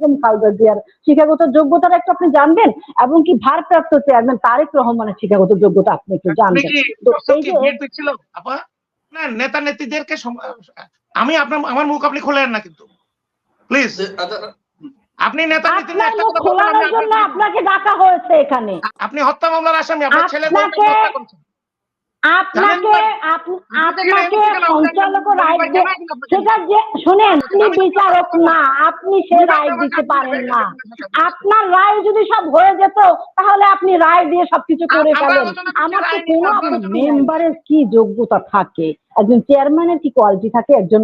বেগম খালেদা জিয়ার শিক্ষাগত যোগ্যতাটা একটু আপনি জানবেন এবং কি ভারপ্রাপ্ত চেয়ারম্যান তারেক রহমানের শিক্ষাগত যোগ্যতা আপনি একটু জানবেন। তো এই যে না নেতা নেত্রীদেরকে আমি আপনার আমার মুখ আপনি খোলেন না কিন্তু। প্লিজ আপনি নেতা নেত্রী আপনার একটা মুখ কথা বলবেন, খোলানোর আমি জন্য আপনাকে ডাকা হয়েছে এখানে। আপনি হত্যা মামলার আসামি আপনার ছেলে হত্যা করেছেন। আপনাকে আপনাকে সঞ্চালক। সেটা যে শুনেন আপনি বিচারক না আপনি সে রায় দিতে পারেন না। আপনার রায় যদি সব হয়ে যেত তাহলে আপনি রায় দিয়ে সবকিছু করে ফেলেন। আমার তো কোনো। মেম্বারের কি যোগ্যতা থাকে? একজন চেয়ারম্যানের কি কোয়ালিটি থাকে? একজন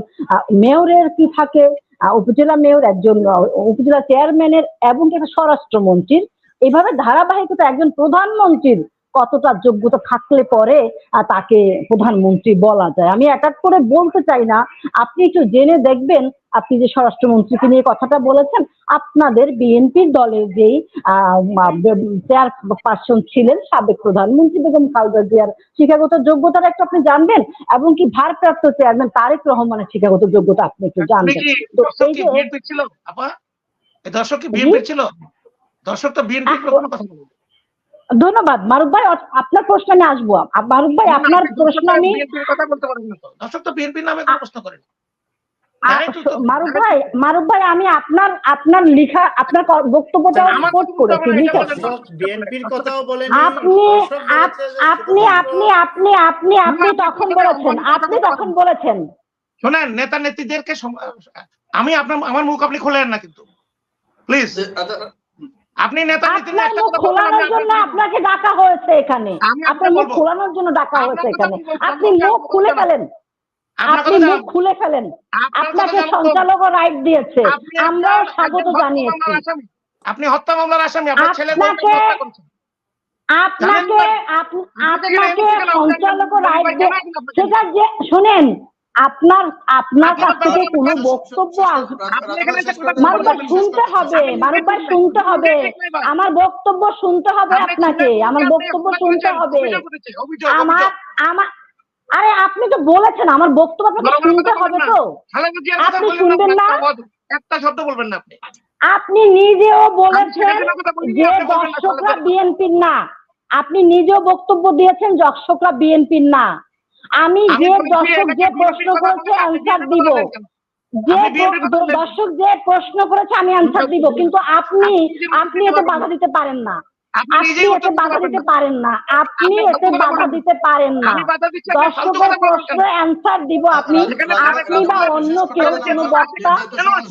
মেয়রের কি থাকে? উপজেলা মেয়র একজন উপজেলা চেয়ারম্যানের এবং একটা স্বরাষ্ট্রমন্ত্রীর। এইভাবে ধারাবাহিকতা একজন প্রধানমন্ত্রীর কতটা যোগ্যতা থাকলে পরে তাকে প্রধানমন্ত্রী বলা যায়। আমি অ্যাটাক করে বলতে চাই না। আপনি একটু জেনে দেখবেন আপনি যে স্বরাষ্ট্রমন্ত্রীকে নিয়ে কথাটা বলেছেন আপনাদের বিএনপির দলের যেই চেয়ার পার্সন ছিলেন সাবেক প্রধানমন্ত্রী বেগম খালেদা জিয়ার শিক্ষাগত যোগ্যতাটা একটু আপনি জানবেন এবং কি ভারপ্রাপ্ত চেয়ারম্যান তারেক রহমানের শিক্ষাগত যোগ্যতা আপনি একটু জানবেন। তো এই যে দর্শক কি বিএনপি ছিল? দর্শক তো বিএনপি কথা। ধন্যবাদ। মারুফ ভাই আপনার প্রশ্ন আমি আসব। মারুফ ভাই আপনার প্রশ্ন আমি বিএনপির কথা বলতে পারেন না দর্শক তো বিএনপির নামে প্রশ্ন করেন। আ- জানেন তো তো- মারুফ ভাই মারুফ ভাই আমি আপনার আপনার লিখা আপনার বক্তব্যটা কোট বক্তব্য করেছি লিখেছি বলেন। বিএনপির কথাও বলেন। আপনি আপনি আপনি আপনি আপনি আপনি তখন বলেছেন আপনি তখন বলেছেন। শোনেন নেতা নেত্রীদেরকে আমি আপনার আমার মুখ আপনি খোলেন না কিন্তু। প্লিজ আপনি নেতা আপনার একটা কথা বলবেন, আমি জন্য আপনাকে ডাকা হয়েছে এখানে। আমি আপনার মুখ। খোলানোর জন্য ডাকা হয়েছে এখানে। আপনি মুখ খুলে ফেলেন। আপনি মুখ খুলে ফেলেন। আপনাকে। সঞ্চালক রাইট দিয়েছে। আপনি আমরাও স্বাগত জানিয়েছি। আপনি হত্যা মামলার আসামি। আপনার ছেলে আপনাকে- হত্যা করেছেন। আপনাকে? সঞ্চালক রাইট সেটা যে শুনেন আপনার আপনার কাছ থেকে কোনো বক্তব্য ভাই শুনতে হবে ভাই শুনতে হবে। আমার বক্তব্য শুনতে হবে আপনাকে আমার বক্তব্য শুনতে হবে। আমার আমার আরে আপনি তো বলেছেন আমার বক্তব্য আপনাকে শুনতে হবে তো। আপনি শুনবেন না? একটা শব্দ বলবেন না আপনি। আপনি নিজেও বলেছেন যে দর্শকরা বিএনপির না। আপনি নিজেও বক্তব্য দিয়েছেন দর্শকরা বিএনপির না। আমি যে দর্শক যে প্রশ্ন করেছে অ্যান্সার দিব। যে। দর্শক যে প্রশ্ন করেছে আমি অ্যান্সার দিব। কিন্তু আপনি আপনি এতে বাধা দিতে পারেন না। আপনি এতে বাধা দিতে পারেন না। আপনি এতে বাধা দিতে পারেন না। দর্শকের প্রশ্ন অ্যান্সার দিব আপনি আপনি। বা অন্য কেউ কোনো বক্তা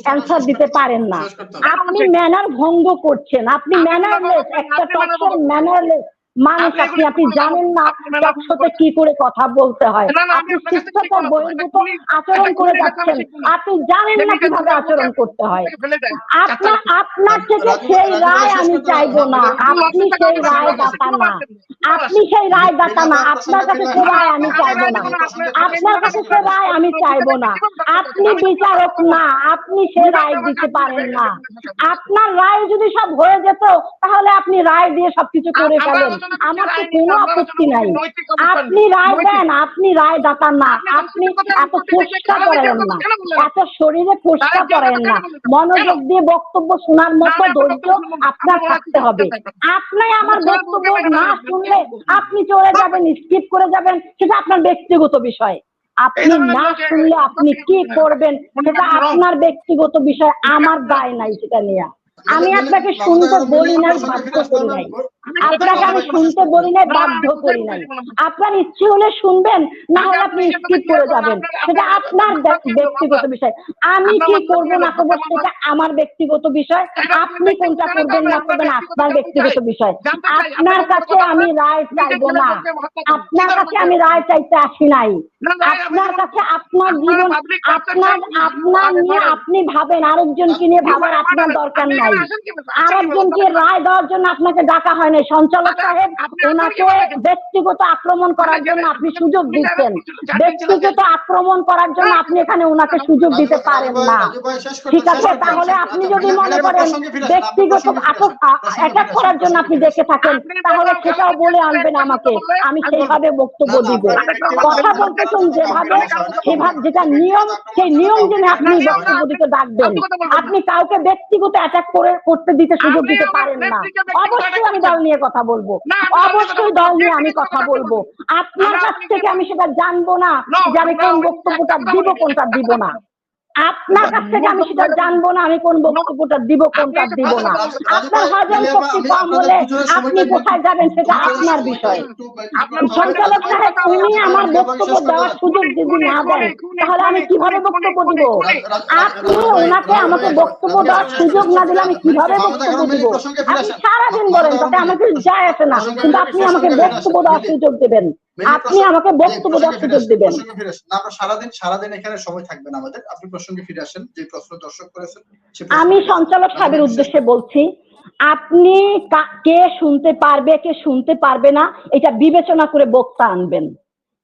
অ্যান্সার দিতে পারেন না। আপনি ম্যানার ভঙ্গ করছেন। আপনি ম্যানারলেস একটা টকশোর ম্যানারলেস মানুষ আপনি আপনি জানেন না সাথে কি করে কথা বলতে হয়। আপনি শিক্ষকের বহির্ভূত আচরণ করে যাচ্ছেন। আপনি জানেন না কীভাবে আচরণ করতে হয়। আপনার আপনার থেকে সেই রায় আমি চাইব না। আপনি সেই রায় দাতা না। আপনি সেই রায় দাতা না আপনার কাছে সে রায় আমি চাইব না। আপনার কাছে সে রায় আমি চাইব না। আপনি বিচারক না আপনি সে রায় দিতে পারেন না। আপনার রায় যদি সব হয়ে যেত তাহলে আপনি রায় দিয়ে সবকিছু করে ফেলেন। আমার তো কোনো আপত্তি নাই। আপনি রায় দেন আপনি রায় দাতা না। আপনি এত ফুসকা করেন না। এত শরীরে ফুসকা করেন না। মনোযোগ দিয়ে বক্তব্য শোনার মতো ধৈর্য আপনার থাকতে হবে। আপনি আমার বক্তব্য না শুনলে আপনি চলে যাবেন স্কিপ করে যাবেন সেটা আপনার ব্যক্তিগত বিষয়। আপনি না শুনলে আপনি কি করবেন সেটা আপনার ব্যক্তিগত বিষয় আমার দায় নাই সেটা নিয়ে। আমি আপনাকে শুনতে বলি না বাধ্য করি নাই। আপনাকে আমি শুনতে বলি নাই বাধ্য করি নাই। আপনার ইচ্ছে হলে শুনবেন না হলে আপনি স্কিপ করে যাবেন। সেটা আপনার ব্যক্তিগত বিষয়। আমি কি করব না করব সেটা আমার ব্যক্তিগত বিষয়। আপনি কোনটা করবেন না করবেন আপনার ব্যক্তিগত বিষয়। আপনার কাছে আমি রায় চাইব না। আপনার কাছে আমি রায় চাইতে আসি নাই। আপনার কাছে আপনার জীবন আপনার আপনার নিয়ে আপনি ভাবেন আরেকজনকে নিয়ে ভাবার আপনার দরকার নাই। আরেকজনকে রায় দেওয়ার জন্য আপনাকে ডাকা হয় এখানে সঞ্চালক সাহেব, ওনাকে ব্যক্তিগত আক্রমণ করার জন্য আপনি সুযোগ দিচ্ছেন। ব্যক্তিগত আক্রমণ করার জন্য আপনি এখানে ওনাকে সুযোগ দিতে পারেন না। ঠিক আছে, তাহলে আপনি যদি মনে করেন ব্যক্তিগত অ্যাটাক করার জন্য আপনি দেখে থাকেন, তাহলে সেটাও বলে আনবেন আমাকে। আমি সেইভাবে বক্তব্য দিব। কথা বলতেছেন যেভাবে, সেভাবে যেটা নিয়ম, সেই নিয়ম জেনে আপনি বক্তব্য দিতে ডাকবেন। আপনি কাউকে ব্যক্তিগত অ্যাটাক করে, করতে দিতে সুযোগ দিতে পারেন না। অবশ্যই আমি নিয়ে কথা বলব। অবশ্যই দল নিয়ে আমি কথা বলব। আপনার কাছ থেকে আমি সেটা জানব না যে আমি কোন বক্তব্যটা দিব কোনটা দিব না। আপনার কাছ থেকে আমি সেটা জানব না আমি কোন বক্তব্যটা দিব কোনটা দিব না। আপনার হজম শক্তি কম হলে আপনি কোথায় যাবেন সেটা আপনার বিষয়। সঞ্চালক সাহেব উনি আমার বক্তব্য দেওয়ার সুযোগ যদি না দেন তাহলে আমি কীভাবে বক্তব্য দিব? আপনি ওনাকে আমাকে বক্তব্য দেওয়ার সুযোগ না দিলে আমি কীভাবে বক্তব্য দিব? আপনি সারাদিন বলেন তাতে আমাকে যায় আসে না কিন্তু আপনি আমাকে বক্তব্য দেওয়ার সুযোগ দেবেন। আপনি আমাকে বক্তব্য দেওয়ার সুযোগ দেবেন। আমরা সারাদিন সারাদিন এখানে সময় থাকবেন আমাদের। আপনি প্রসঙ্গে ফিরে আসেন যে প্রশ্ন দর্শক করেছেন আমি সঞ্চালক সাহেবের উদ্দেশ্যে বলছি আপনি কে শুনতে পারবে কে শুনতে পারবে না এটা বিবেচনা করে বক্তা আনবেন।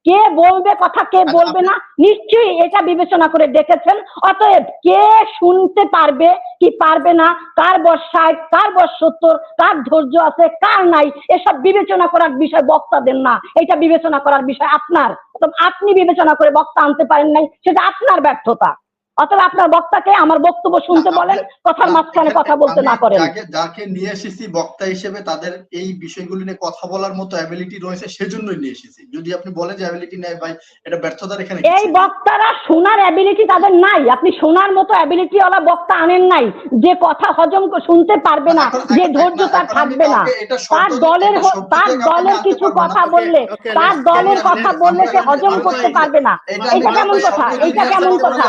কে বলবে কথা, কে বলবে না, নিশ্চয়ই এটা বিবেচনা করে দেখেছেন। অতএব কে শুনতে পারবে কি পারবে না, কার বর্ষায় কার বয়স সত্তর, কার ধৈর্য আছে, কার নাই, এসব বিবেচনা করার বিষয় বক্তাদের না। এটা বিবেচনা করার বিষয় আপনার। আপনি বিবেচনা করে বক্তা আনতে পারেন নাই, সেটা আপনার ব্যর্থতা। অতএব আপনার বক্তাকে আমার বক্তব্য শুনতে বলেন কথার মাঝখানে কথা বলতে না করেন। যাকে যাকে নিয়ে এসেছি বক্তা হিসেবে তাদের এই বিষয়গুলি নিয়ে কথা বলার মতো অ্যাবিলিটি রয়েছে সেজন্যই নিয়ে এসেছি। যদি আপনি বলেন যে অ্যাবিলিটি নেই ভাই এটা ব্যর্থতার এখানে এই বক্তারা শোনার অ্যাবিলিটি তাদের নাই। আপনি শোনার মতো অ্যাবিলিটি ওলা বক্তা আনেন নাই। যে কথা হজম করে শুনতে পারবে না যে ধৈর্য তার থাকবে না। এটা তার দলের এটা তার দলের কিছু কথা বললে তার দলের কথা বললে সে হজম করতে পারবে না। এটা কেমন কথা? এইটা কেমন কথা?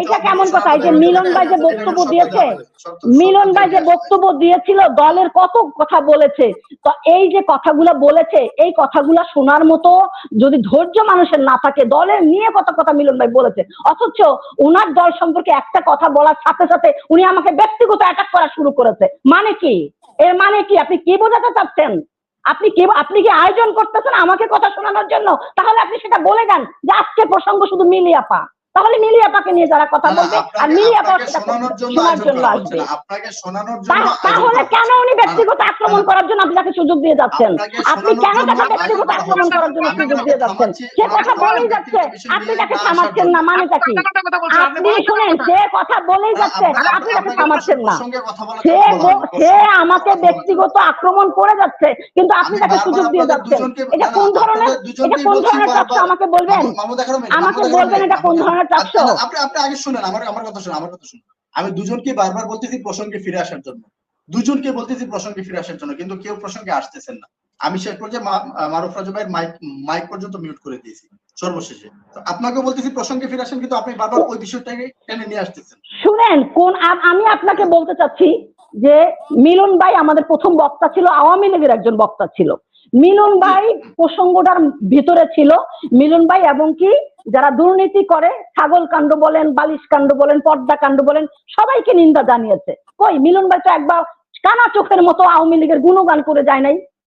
এইটা কেমন কথা? এই যে মিলন ভাই যে বক্তব্য দিয়েছে, মিলন ভাই যে বক্তব্য দিয়েছিল, দলের কত কথা বলেছে, তো এই যে কথাগুলো বলেছে, এই কথাগুলো শোনার মতো যদি ধৈর্য মানুষের না থাকে, দলের নিয়ে কত কথা মিলন ভাই বলেছে? অথচ ওনার দল সম্পর্কে একটা কথা বলার সাথে সাথে উনি আমাকে ব্যক্তিগত অ্যাটাক করা শুরু করেছে। মানে কি? এর মানে কি? আপনি কি বোঝাতে চাচ্ছেন? আপনি কি আপনি কি আয়োজন করতেছেন আমাকে কথা শোনানোর জন্য? তাহলে আপনি সেটা বলে দেন যে আজকে প্রসঙ্গ শুধু মিলিয়াপা তাহলে মিলিয়াপাকে নিয়ে যারা কথা বলবে আর মিলিয়াপা শোনানোর জন্য আসবে আপনাকে শোনানোর জন্য তাহলে কেন। উনি ব্যক্তিগত আক্রমণ করার জন্য আপনি তাকে সুযোগ দিয়ে যাচ্ছেন। আপনি কেন তাকে ব্যক্তিগত আক্রমণ করার জন্য সুযোগ দিয়ে যাচ্ছেন? সে কথা বলেই যাচ্ছে। আপনি তাকে থামাচ্ছেন না মানেটা কি? আপনি শুনেন সে কথা বলেই যাচ্ছে আপনি তাকে থামাচ্ছেন না। সে। সে আমাকে ব্যক্তিগত আক্রমণ করে যাচ্ছে কিন্তু আপনি তাকে সুযোগ দিয়ে যাচ্ছেন। এটা কোন ধরনের এটা কোন ধরনের চাপটা আমাকে বলবেন? আমাকে বলবেন এটা কোন ধরনের চাপটা? আপনি আগে শুনেন আমার আমার কথা শুনুন আমার কথা শুনুন। আমি দুজনকে বারবার বলতেছি প্রসঙ্গে ফিরে আসার জন্য। দুজনকে বলতেছি প্রসঙ্গে ফিরে আসার জন্য, কিন্তু কেউ প্রসঙ্গে আসতেছেন না। আমি শেষ পর্যায়ে মারুফ রাজু ভাইয়ের মাইক মাইক পর্যন্ত মিউট করে দিয়েছি, সর্বশেষে। আপনাকে বলতেছি প্রসঙ্গে ফিরে আসেন, কিন্তু আপনি বারবার ওই বিষয়টাকে টেনে নিয়ে আসতেছেন। শুনেন, কোন আমি আপনাকে বলতে চাচ্ছি যে মিলন ভাই আমাদের প্রথম বক্তা ছিল, আওয়ামী লীগের একজন বক্তা ছিল। মিলন ভাই প্রসঙ্গটার ভিতরে ছিল। মিলন ভাই এবং কি, যারা দুর্নীতি করে, ছাগল কাণ্ড বলেন, বালিশ কাণ্ড বলেন, পর্দা কাণ্ড বলেন, সবাইকে নিন্দা জানিয়েছে। কই, মিলন ভাই তো একবার কানা চোখের মতো আওয়ামী লীগের গুণগান করে যায় নাই।